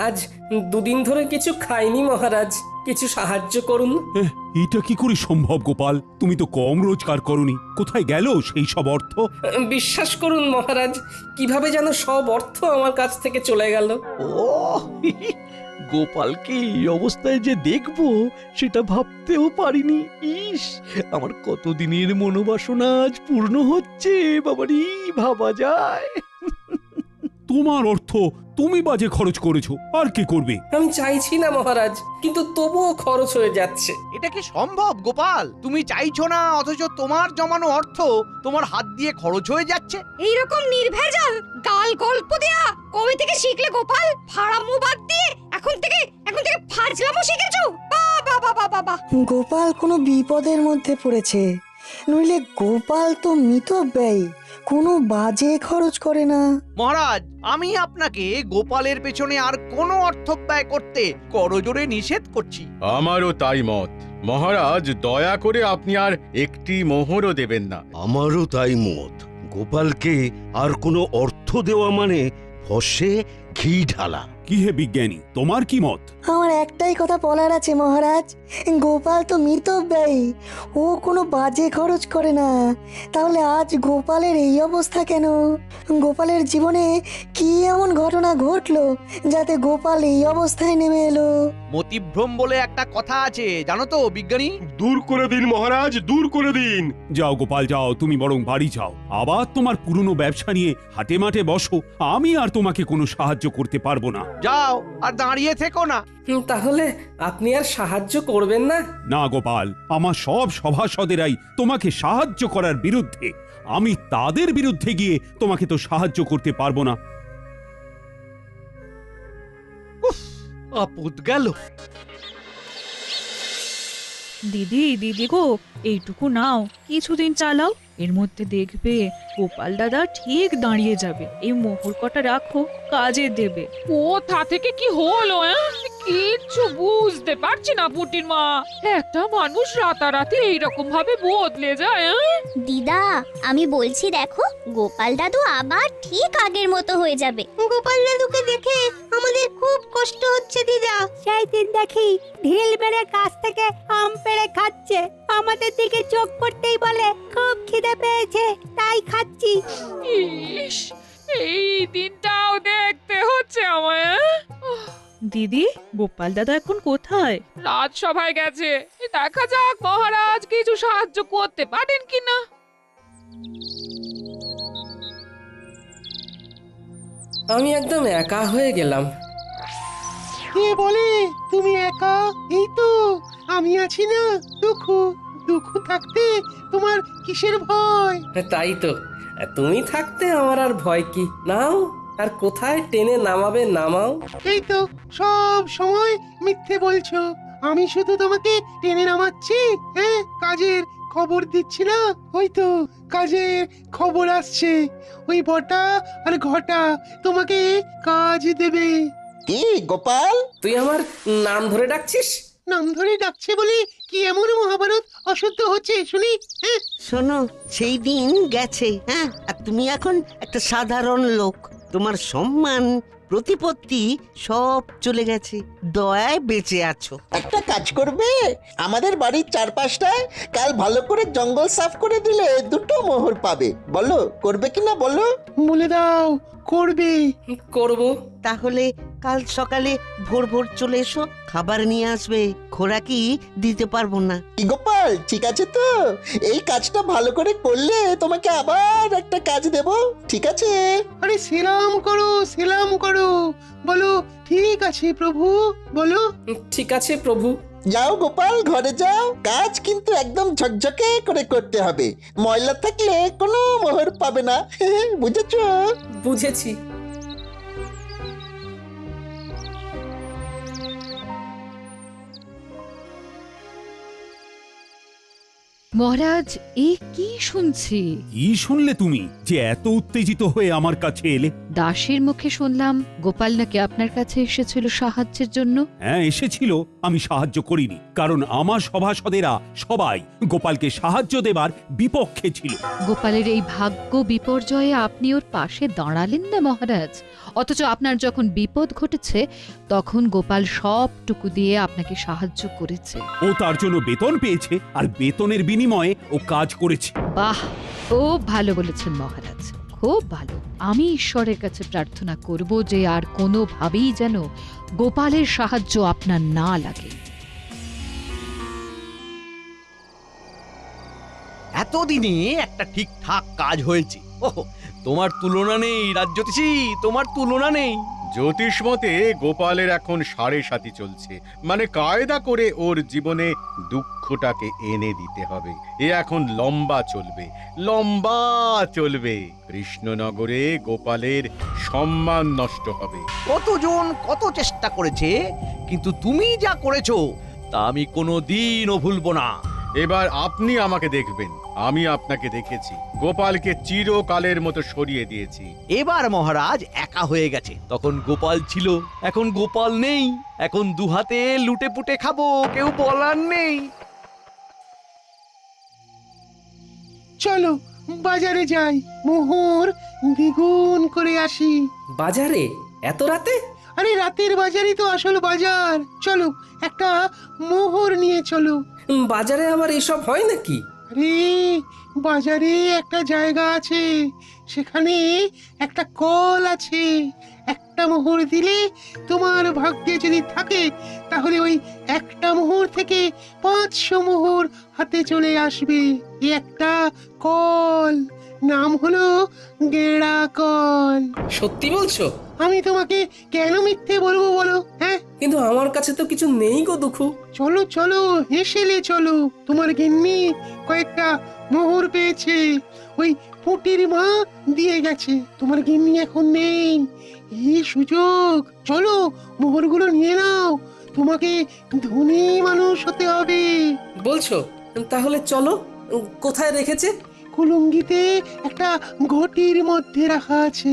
আজ দুদিন ধরে কিছু খাইনি মহারাজ। কিছু সাহায্য করুন। এহ, এটা কি করে সম্ভব গোপাল? তুমি তো কম রোজগার করনি। কোথায় গেল সেই সব অর্থ? বিশ্বাস করুন মহারাজ কীভাবে যেন সব অর্থ আমার কাছ থেকে চলে গেল। ও গোপালকে এই অবস্থায় যে দেখব সেটা ভাবতেও পারিনি। ইস আমার কতদিনের মনোবাসনা আজ পূর্ণ হচ্ছে বাবারি ভাবা যায়। তোমার অর্থ। তুমি বাজে খরচ করেছ আর কি করবে? আমি চাইছি না মহারাজ কিন্তু তবুও খরচ হয়ে যাচ্ছে। এটা কি সম্ভব গোপাল? তুমি চাইছো না অথচ তোমার জমানো অর্থ তোমার হাত দিয়ে খরচ হয়ে যাচ্ছে? এইরকম নির্ভেজাল গাল গল্প দেয়া কবে থেকে শিখলে গোপাল? ফাড়ামো বাদ দিয়ে এখন থেকে এখন থেকে ফাজলামো শিখেছো? বাবা বাবা বাবা গোপাল কোনো বিপদের মধ্যে পড়েছে। নইলে গোপাল তো মিতব্যয়ী কোনো বাজে খরচ করে না। মহারাজ আমি আপনাকে গোপালের পেছনে আর কোনো অর্থ ব্যয় করতে করজোরে নিষেধ করছি। আমারও তাই মত। মহারাজ দয়া করে আপনি আর একটি মোহরও দেবেন না। আমারও তাই মত। গোপালকে আর কোনো অর্থ দেওয়া মানে ফসে ঘি ঢালা। কি হে বিজ্ঞানী তোমার কি মত? আমার একটাই কথা বলার আছে মহারাজ। গোপাল তো মিতব্যয়ী ও কোনো বাজে খরচ করে না। তাহলে আজ গোপালের এই অবস্থা কেন? গোপালের জীবনে কি এমন ঘটনা ঘটলো যাতে গোপাল এই অবস্থায় নেমে এলো? মতিভ্রম বলে একটা কথা আছে জানো তো বিজ্ঞানী? দূর করে দিন মহারাজ দূর করে দিন। যাও গোপাল যাও তুমি বরং বাড়ি যাও। আবার তোমার পুরনো ব্যবসা নিয়ে হাটে মাঠে বসো আমি আর তোমাকে কোনো সাহায্য করতে পারব না। যাও আর দাঁড়িয়ে থেকো না। তাহলে আপনি আর সাহায্য করবেন না? না গোপাল আমার সব সভাসদেরাই তোমাকে সাহায্য করার বিরুদ্ধে। আমি তাদের বিরুদ্ধে গিয়ে তোমাকে তো সাহায্য করতে পারব না। আপদ গেল। দিদি দিদি গো এইটুকু নাও। কিছুদিন চালাও। এর মধ্যে দেখবে গোপাল দাদা ঠিক দাঁড়িয়ে যাবে। এই মোহর কটা রাখো কাজে দেবে। কোথা থেকে কি হলো হ্যাঁ? কিচ্ছু বুঝতে পারছি না পুটির মা। একটা মানুষ রাতারাতি এইরকম ভাবে বদলে যায়? দিদা আমি বলছি দেখো গোপাল দাদু আবার ঠিক আগের মতো হয়ে যাবে। গোপাল দাদুকে দেখে আমাদের খুব কষ্ট হচ্ছে দিদা। সেই দিন দেখি ঢিল মেরে গাছ থেকে আম পেড়ে খাচ্ছে। আমাদের দিকে চোখ পড়তেই বলে খুব খিদে পেয়েছে তাই খাচ্ছি। ইস এই দিনটাও দেখতে হচ্ছে আমায় হ্যাঁ? দিদি গোপাল দাদা এখন কোথায়? রাজসভায় গেছে। দেখা যাক মহারাজ কিছু সাহায্য করতে পারেন কিনা। আমি একদম একা হয়ে গেলাম। কে বলে তুমি একা? এই তো আমি আছি না দুঃখ। দুঃখ থাকতে তোমার কিসের ভয়? তাই তো। তুমি থাকতে আমার আর ভয় কি? নাও আর কোথায় টেনে নামাবে নামাও। এই তো সব সময় মিথ্যে বলছো। আমি শুধু তোমাকে টেনে নামাচ্ছি হ্যাঁ? কাজের খবর দিচ্ছি না? ওই তো কাজের খবর আসছে। ওই বটা আর ঘটা তোমাকে কাজ দেবে। কি গোপাল? তুই আমার নাম ধরে ডাকছিস? নাম ধরে ডাকছে বলে কি এমন মহাভারত? অশুদ্ধ হচ্ছে, শুনি। হ্যাঁ শোনো, সেই দিন গেছে হ্যাঁ? আর তুমি এখন একটা সাধারণ লোক। তোমার সম্মান প্রতিপত্তি সব চলে গেছে। দয়ায় বেঁচে আছো। একটা কাজ করবে? আমাদের বাড়ির চারপাশটায় কাল ভালো করে জঙ্গল সাফ করে দিলে দুটো মোহর পাবে। বলো করবে কিনা বলো? বলে দাও করবে। করব। তাহলে কাল সকালে ভোর ভোর চলে এসো খাবার নিয়ে আসবে। খোরাকি দিতে পারব না। কি গোপাল ঠিক আছে তো? এই কাজটা ভালো করে করলে তোমাকে আবার একটা কাজ দেব। ঠিক আছে? আরে সেলাম করো সেলাম করো। বলো ঠিক আছে প্রভু বলো। ঠিক আছে প্রভু। যাও গোপাল ঘরে যাও। কাজ কিন্তু একদম ঝকঝকে করে করতে হবে। ময়লা থাকলে কোনো মোহর পাবে না। বুঝেছ? বুঝেছি। মহারাজ এ কি শুনছি? কি শুনলে তুমি? যে এত উত্তেজিত হয়ে আমার কাছে এলে। দাসের মুখে শুনলাম গোপাল নাকি আপনার কাছে এসেছিল সাহায্যের জন্য? হ্যাঁ এসেছিল। আমি সাহায্য করিনি কারণ আমার সভাসদেরা সবাই গোপালকে সাহায্য দেবার বিপক্ষে ছিল। গোপালের এই ভাগ্য বিপর্যয়ে আপনি ওর পাশে দাঁড়ালেন না মহারাজ। অথচ আপনার যখন বিপদ ঘটেছে তখন গোপাল সবটুকু দিয়ে আপনাকে সাহায্য করেছে। ও তার জন্য বেতন পেয়েছে আর বেতনের বিনিময়ে ও কাজ করেছে। বাহ! খুব ভালো বলেছেন মহারাজ, খুব ভালো। আমি ঈশ্বরের কাছে প্রার্থনা করব যে আর কোনোভাবেই যেন গোপালের সাহায্য আপনার না লাগে। এতদিনে একটা ঠিকঠাক কাজ হয়েছে। ওহ তোমার তুলনা নেই রাজ্যতীষী তোমার তুলনা নেই। জ্যোতিষ মতে গোপালের এখন সাড়ে সাথী চলছে। মানে কায়দা করে ওর জীবনে দুঃখটাকে এনে দিতে হবে। এ এখন লম্বা চলবে। লম্বা চলবে। কৃষ্ণনগরে গোপালের সম্মান নষ্ট হবে। কতজন কত চেষ্টা করেছে কিন্তু তুমি যা করেছ তা আমি কোনো দিনও ভুলবো না। এবার আপনি আমাকে দেখবেন। আমি আপনাকে দেখেছি। গোপালকে চিরকালের মতো সরিয়ে দিয়েছি। এবার মহারাজ একা হয়ে গেছে। তখন গোপাল ছিল। এখন গোপাল নেই। এখন দুহাতে লুটে পুটে খাব কেউ বলার নেই। চলো বাজারে যাই। মোহর দ্বিগুণ করে আসি। বাজারে? এত রাতে? আরে রাতের বাজারই তো আসল বাজার। চলো একটা মোহর নিয়ে চলো। বাজারে আবার এসব হয় নাকি? আরে বাজারে একটা জায়গা আছে। সেখানে একটা কল আছে। একটা মোহর দিলে তোমার ভাগ্যে যদি থাকে তাহলে ওই একটা মোহর থেকে পাঁচশো মোহর হাতে চলে আসবে। এ একটা কল। নাম হলো গেড়া কল। সত্যি বলছো? আমি তোমাকে কেন মিথ্যে বলব বলো? কিন্তু আমার কাছে তো কিছু নেই গো দুঃখু। চলো চলো হেসেলে চলো। তোমার গিন্নি কয়েকটা মোহর পেয়েছে। ওই পুটির মা দিয়ে গেছে। তোমার গিন্নি এখন নেই। এই সুযোগ। চলো মোহরগুলো নিয়ে নাও। তোমাকে ধনী মানুষ হতে হবে। বলছো? তাহলে চলো কোথায় রেখেছে? কুলুঙ্গিতে একটা ঘটির মধ্যে রাখা আছে।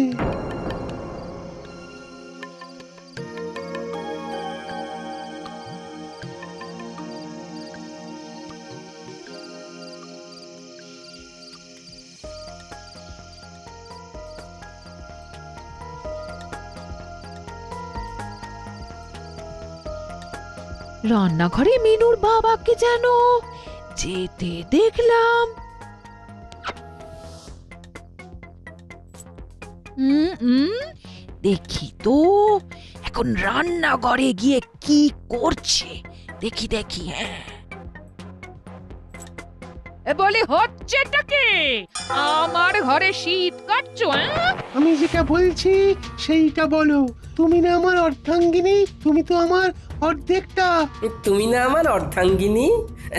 রান্নাঘরে মিনুর বাবাকে যেন যেতে দেখলাম। দেখি তো এখন রান্নাঘরে গিয়ে কি করছে? দেখি দেখি হ্যাঁ। বলি হচ্ছেটা কি? আমার ঘরে শীত কাটছো হ্যাঁ? আমি যেটা বলছি সেইটা বলো। তুমি না আমার অর্ধাঙ্গিনী তুমি তো আমার অর্ধেকটা। তুমি না আমার অর্ধাঙ্গিনী?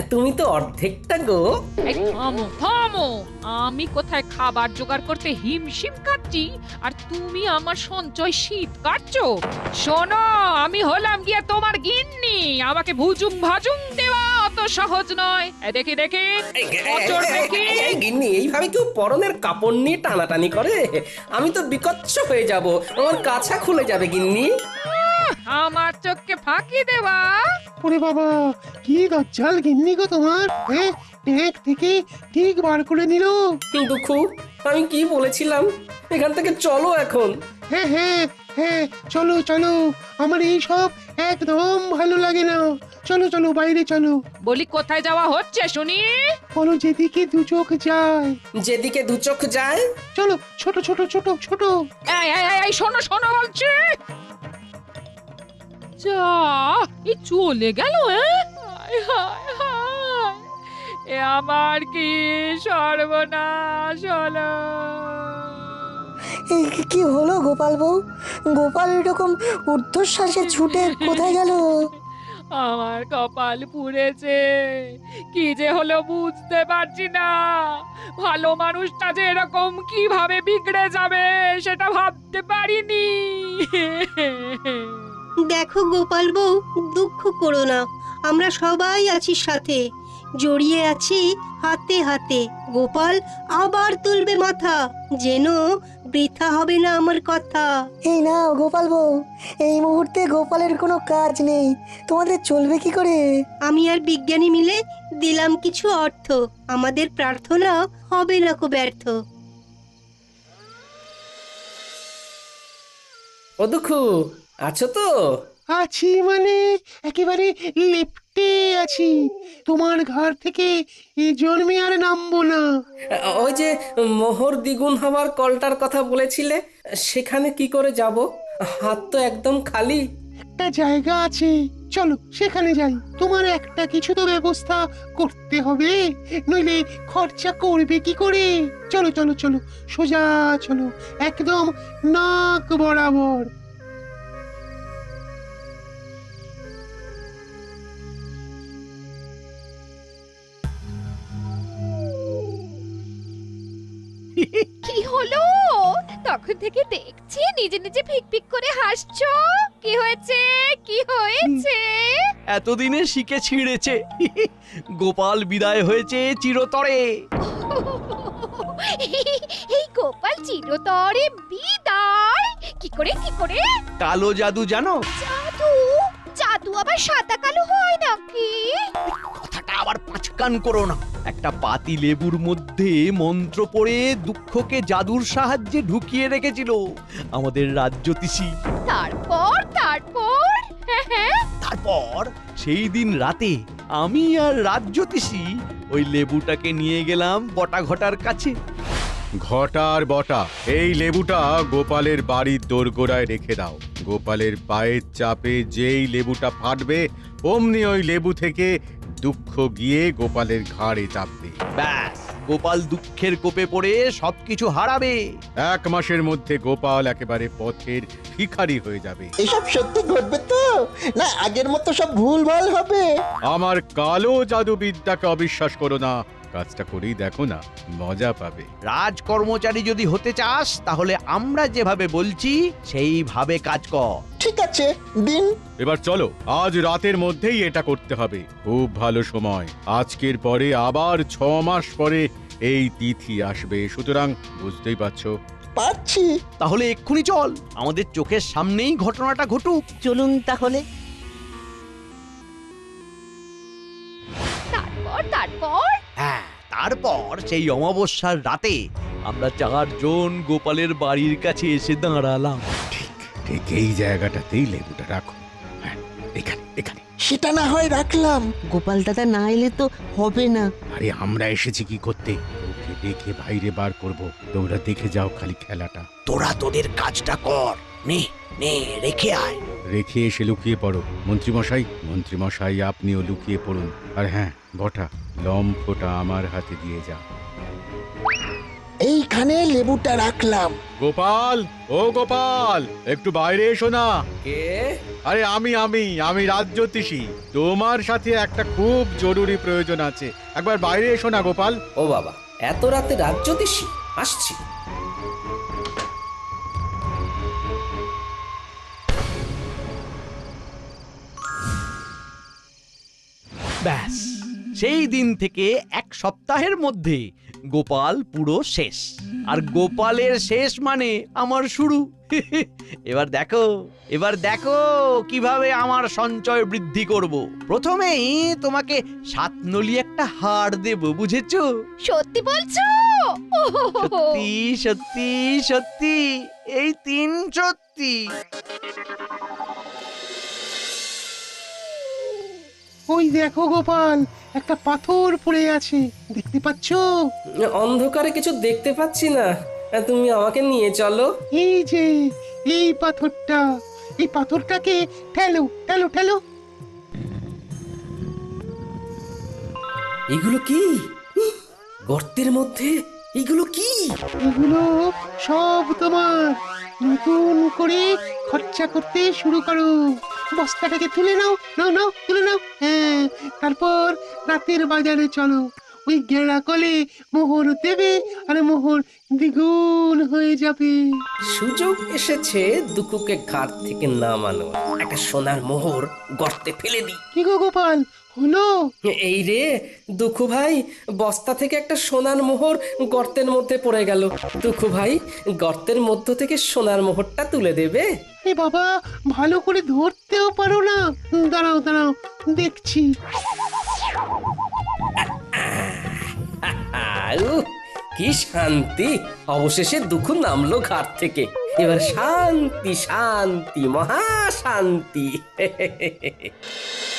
তুমি তো অর্ধেকটা গো। এই থামো থামো। আমি কোথায় খাবার জোগাড় করতে হিমশিম কাটছি আর তুমি আমার সঞ্চয় শীত কাটছো? শোনো আমি হলাম গিয়ে তোমার গিন্নি। আমাকে ভুজুম ভাজুম দেওয়া অত সহজ নয়। এ দেখি দেখি। অচর দেখি। এই গিন্নি এইভাবে কেউ পরনের কাপড় নিয়ে টানাটানি করে? আমি তো বিকচ্ছ হয়ে যাব। আমার কাছা খুলে যাবে গিন্নি। আমার চোখকে ফাঁকি দেওয়া ওরে বাবা কি দজ্জাল গিন্নি গো তোমার? হ্যাঁ ট্যাঙ্ক থেকে ঠিক বার করে নিল? দুঃখু? আমি কি বলেছিলাম? এখান থেকে চলো এখন। হ্যাঁ হ্যাঁ হ্যাঁ চলো চলো। আমার এই সব একদম ভালো লাগে না। চলো চলো বাইরে চলো। বলি কোথায় যাওয়া হচ্ছে শুনি? বলো যেদিকে দু চোখ যায়। যেদিকে দু চোখ যায়? চলো ছোট ছোট ছোট ছোট। এই এই এই, এই শোনো শোনো বলছি। যা এই চলে গেল হ্যাঁ। এ আমার কি সর্বনাশ হলো? এই কি- কি হলো গোপাল বউ? গোপাল এরকম ঊর্ধ্বশ্বাসে ছুটে কোথায় গেল? আমার কপাল পুড়েছে। কি যে হলো বুঝতে পারছি না। ভালো মানুষটা যে এরকম কীভাবে বিগড়ে যাবে সেটা ভাবতে পারিনি। দেখো গোপাল বউ দুঃখ করো না আমরা সবাই আছি সাথে। জড়িয়ে আছি হাতে হাতে। গোপাল আবার তুলবে মাথা যেন বৃথা হবে না আমার কথা। এই নাও গোপাল বউ এই মুহূর্তে গোপালের কোনো কাজ নেই তোমাদের চলবে কি করে? আমি আর বিজ্ঞানী মিলে দিলাম কিছু অর্থ আমাদের প্রার্থনা হবে না কো ব্যর্থ। ও দুঃখু আছো তো? আছি মানে একেবারে লেপটে আছি। তোমার ঘর থেকে এ জন্মে আর নামবো না। ওই যে মোহর দ্বিগুণ হওয়ার কলটার কথা বলেছিলে সেখানে কি করে যাব? হাত তো একদম খালি। একটা জায়গা আছে। চলো সেখানে যাই। তোমার একটা কিছু তো ব্যবস্থা করতে হবে। নইলে খরচা করবে কি করে? চলো চলো চলো সোজা চলো। একদম নাক বরাবর। কি হলো? তখন থেকে দেখছি নিজে নিজে ফিক ফিক করে হাসছো। কি হয়েছে? কি হয়েছে? এতদিনে শিখে ছিঁড়েছে। গোপাল বিদায় হয়েছে চিরতরে। এই গোপাল চিরতরে বিদায়? কি করে কি করে? কালো জাদু জানো? জাদু? জাদু আবার সাদা কালো হয় নাকি? কথাটা আবার পাঁচকান করো না। একটা পাতি লেবুর মধ্যে মন্ত্র পড়ে দুঃখকে জাদুর সাহায্যে ঢুকিয়ে রেখেছিল আমাদের রাজ্যতীষী তারপর তারপর? হ্যাঁ হ্যাঁ। তারপর সেই দিন রাতে আমি আর রাজ্যতীষী ওই লেবুটাকে নিয়ে গেলাম বটা ঘটার কাছে। ঘটার বটা এই লেবুটা গোপালের বাড়ির দোরগোড়ায় রেখে দাও। গোপালের পায়ের চাপে যেই লেবুটা ফাটবে অমনি ওই লেবু থেকে দুঃখ গিয়ে গোপালের ঘাড়ে চাপবে। ব্যাস গোপাল দুঃখের কোপে পড়ে সবকিছু হারাবে। এক মাসের মধ্যে গোপাল একেবারে পথের ভিখারি হয়ে যাবে। এসব সত্যি ঘটবে তো? না আগের মতো সব ভুল ভালো হবে। আমার কালো জাদুবিদ্যাকে অবিশ্বাস করো না। কাজটা করেই দেখো না মজা পাবে। রাজ কর্মচারী যদি হতে চাস তাহলে আমরা যেভাবে বলছি সেইভাবে কাজ কর ঠিক আছে দিন। এবার চলো আজ রাতের মধ্যেই এটা করতে হবে। খুব ভালো সময়। আজকের পরে আবার ছ মাস পরে এই তিথি আসবে। সুতরাং বুঝতেই পারছ। পারছি। তাহলে এক্ষুনি চল আমাদের চোখের সামনেই ঘটনাটা ঘটুক। চলুন তাহলে। তারপর তারপর? হ্যাঁ তারপর সেই অমাবস্যার রাতে আমরা চারজন গোপালের বাড়ির কাছে এসে দাঁড়ালাম। ঠিক ঠিক এই জায়গাটাতেই লেবুটা রাখো। হ্যাঁ এখানে এখানে। সেটা না হয় রাখলাম। গোপাল দাদা না এলে তো হবে না। আরে আমরা এসেছি কি করতে? ওকে ডেকে বাইরে বার করব। তোমরা দেখে যাও খালি খেলাটা। তোরা তোদের কাজটা কর। নে নে রেখে আয়। রেখে এসে লুকিয়ে পড়ো। মন্ত্রীমশাই মন্ত্রীমশাই আপনিও লুকিয়ে পড়ুন। আর হ্যাঁ বটা লম্ফটা আমার হাতে দিয়ে যা। এইখানে লেবুটা রাখলাম। গোপাল ও গোপাল একটু বাইরে এসো না। কে? আরে আমি আমি আমি রাজ্যতীষী তোমার সাথে একটা খুব জরুরি প্রয়োজন আছে। একবার বাইরে এসো না গোপাল। ও বাবা এত রাতে রাজ্যতীষী আসছি। ব্যাস। সেই দিন থেকে এক সপ্তাহের মধ্যে গোপাল পুরো শেষ। আর গোপালের শেষ মানে আমার শুরু। এবার দেখো এবার দেখো কীভাবে আমার সঞ্চয় বৃদ্ধি করব। প্রথমেই তোমাকে সাত নলি একটা হার দেব বুঝেছ? সত্যি বলছো? সত্যি সত্যি সত্যি এই তিন সত্যি। ওই দেখো গোপাল একটা পাথর পড়ে আছে দেখতে পাচ্ছো? অন্ধকারে কিছু দেখতে পাচ্ছি না। তুমি আমাকে নিয়ে চলো। এই যে এই পাথরটা এই পাথরটাকে ঠেলো ঠেলো ঠেলো। এগুলো কি? গর্তের মধ্যে? এগুলো কি? এগুলো সব তোমার। নতুন করে খরচা করতে শুরু করো। বস্তাটাকে তুলে নাও নাও নাও তুলে নাও। হ্যাঁ তারপর রাতের বাজারে চলো। ওই গেঁড়া কলে মোহর দেবে আর মোহর দ্বিগুণ হয়ে যাবে। সুযোগ এসেছে দুকুকে ঘাট থেকে নামানো একটা সোনার মোহর গর্তে ফেলে দিই। কি গো গোপাল? হলো এই রে দুঃখু ভাই বস্তা থেকে একটা সোনার মোহর গর্তের মধ্যে পড়ে গেল। দুঃখু ভাই গর্তের মধ্য থেকে সোনার মোহরটা তুলে দেবে? এ বাবা ভালো করে ধরতেও পারো না। দাঁড়াও দাঁড়াও দেখছি। কি শান্তি। অবশেষে দুঃখ নামলো ঘাট থেকে। এবার শান্তি শান্তি মহা শান্তি।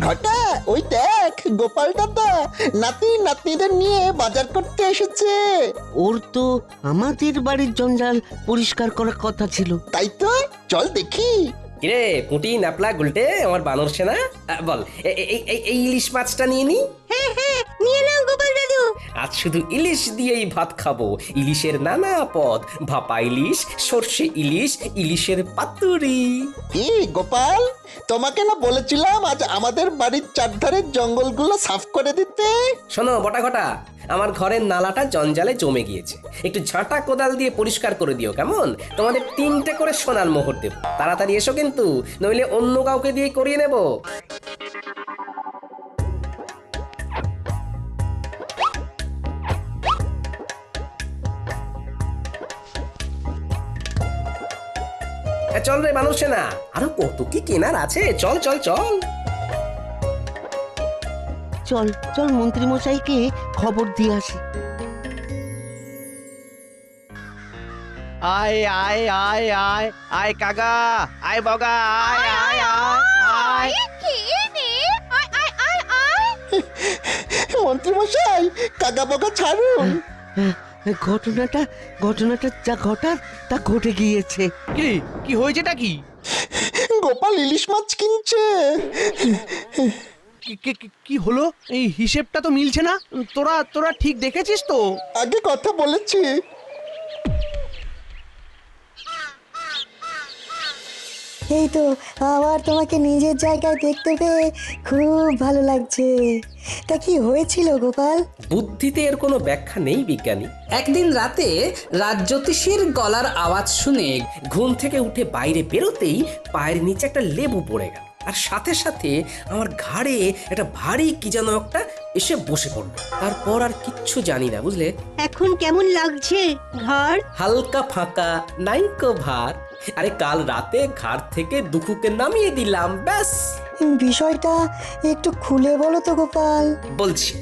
ঘটা ওই দেখ গোপাল দাদা নাতি নাতনিদের নিয়ে বাজার করতে এসেছে। ওর তো আমাদের বাড়ির জঞ্জাল পরিষ্কার করার কথা ছিল। তাই তো চল দেখি। কিরে পুঁটি নাপলা গুলটে আমার বানর সেনা? বল এ- এ- এই এই- এই ইলিশ মাছটা নিয়ে নি? হ্যাঁ হ্যাঁ নিয়ে আজ শুধু ইলিশ দিয়েই ভাত খাব। ইলিশের নানা পদ ভাপা ইলিশ সর্ষে ইলিশ ইলিশের পাতুরি। কি গোপাল? তোমাকে না বলেছিলাম আজ আমাদের বাড়ির চারধারের জঙ্গলগুলো সাফ করে দিতে? শোনো বটা ঘটা আমার ঘরের নালাটা জঞ্জালে জমে গিয়েছে। একটু ঝাঁটা কোদাল দিয়ে পরিষ্কার করে দিও কেমন? তোমাদের তিনটে করে সোনার মোহর দেব। তাড়াতাড়ি এসো কিন্তু নইলে অন্য কাউকে দিয়ে করিয়ে নেব। চল রে মানুষ না। আরও কত কি কেনার আছে? চল চল চল। চল চল মন্ত্রী মশাইকে খবর দিয়ে আসি। আয় আয় আয় আয় আয় কাকা আয় বগা আয় আয় আয় আয় মন্ত্রী মশাই কাকা বগা ছাড়ুন। ঘটনাটা ঘটনাটা যা ঘটার তা ঘটে গিয়েছে। কি কি হয়েছেটা কি? গোপাল ইলিশ মাছ কিনছে। কি- কি- কি- কি হলো? এই হিসেবটা তো মিলছে না। তোরা তোরা ঠিক দেখেছিস তো? আগে কথা বলেছি। এই তো, আবার তোমাকে নিজের জায়গায় দেখতে পেয়ে খুব ভালো লাগছে। তা কি হয়েছিল, গোপাল? বুদ্ধিতে এর কোনো ব্যাখ্যা নেই, বিজ্ঞানী। একদিন রাতে রাজ্যোতিষীর গলার আওয়াজ শুনে ঘুম থেকে উঠে বাইরে বেরোতেই পায়ের নিচে একটা লেবু পড়ে গেল। আর সাথে সাথে আমার ঘাড়ে একটা ভারী কি যেন একটা এসে বসে পড়ল। তারপর আর কিচ্ছু জানি না বুঝলে? এখন কেমন লাগছে ঘর? হালকা ফাঁকা নাইকো ভার। আরে কাল রাতে ঘাড় থেকে দুখুকে নামিয়ে দিলাম ব্যাস। বিষয়টা একটু খুলে বলো তো গোপাল। বলছি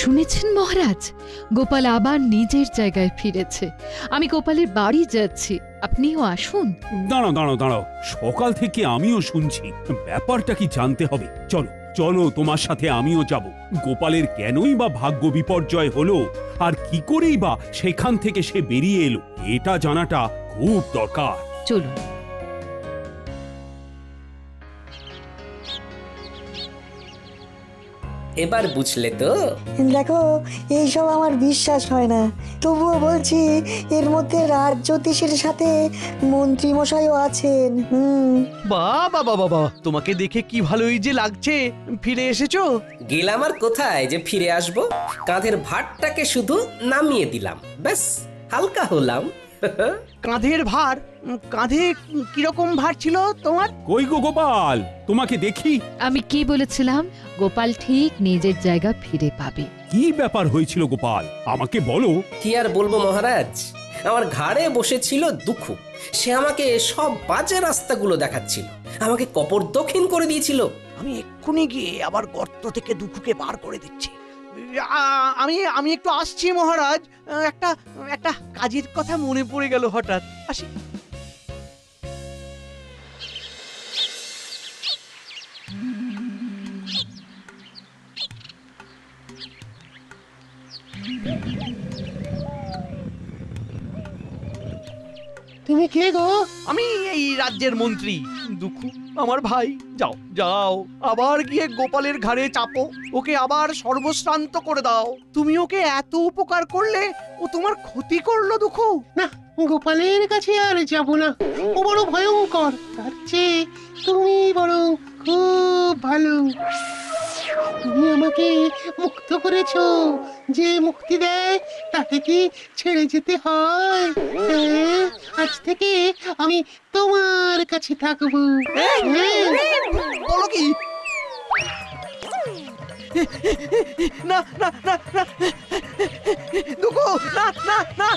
শুনেছেন মহারাজ? গোপাল আবার নিজের জায়গায় ফিরেছে। আমি গোপালের বাড়ি যাচ্ছি। আপনিও আসুন। দাঁড়াও দাঁড়াও দাঁড়াও। সকাল থেকে আমিও শুনছি। ব্যাপারটা কি জানতে হবে? চলো চলো তোমার সাথে আমিও যাব। গোপালের কেনই বা ভাগ্য বিপর্যয় হলো? আর কি করেই বা সেখান থেকে সে বেরিয়ে এলো? এটা জানাটা খুব দরকার। চলুন। এবার বুঝলে তো? দেখো এইসব আমার বিশ্বাস হয় না। তবুও বলছি এর মধ্যে রাজ জ্যোতিষের সাথে মন্ত্রী মশাইও আছেন হুম। বাবা বাবা বাবা তোমাকে দেখে কি ভালোই যে লাগছে। ফিরে এসেছ? গেলাম আর কোথায় যে ফিরে আসব? কাঁধের ভারটাকে শুধু নামিয়ে দিলাম ব্যাস হালকা হলাম। কাঁধের ভার কাঁধে কীরকম ভার ছিল তোমার? কই গো গোপাল? তোমাকে দেখি। আমি কি বলেছিলাম? গোপাল ঠিক নিজের জায়গা ফিরে পাবে। কি ব্যাপার হয়েছিল গোপাল? আমাকে বলো। কি আর বলব মহারাজ? আমার ঘাড়ে বসেছিল দুঃখ। সে আমাকে সব বাজে রাস্তাগুলো দেখাচ্ছিল। আমাকে কপর দক্ষিণ করে দিয়েছিল। আমি এক্ষুনি গিয়ে আবার গর্ত থেকে দুঃখকে বার করে দিচ্ছি। আমি আমি একটু আসছি মহারাজ। একটা একটা কাজের কথা মনে পড়ে গেল হঠাৎ। আসি। তুমি কে গো? আমি এই রাজ্যের মন্ত্রী। দুঃখু আমার ভাই যাও যাও। আবার গিয়ে গোপালের ঘাড়ে চাপো। ওকে আবার সর্বশ্রান্ত করে দাও। তুমি ওকে এত উপকার করলে ও তোমার ক্ষতি করল দুঃখু। না গোপালের কাছে আর যাব না। ও বড় ভয়ঙ্কর। তার চেয়ে তুমি বরং খুব ভালো। তুমি আমাকে মুক্ত করেছ। যে মুক্তি দেয় তাকে কি ছেড়ে যেতে হয়? হ্যাঁ, আজ থেকে আমি তোমার কাছে থাকব। হ্যাঁ। বলো কি? না না না না। না না না।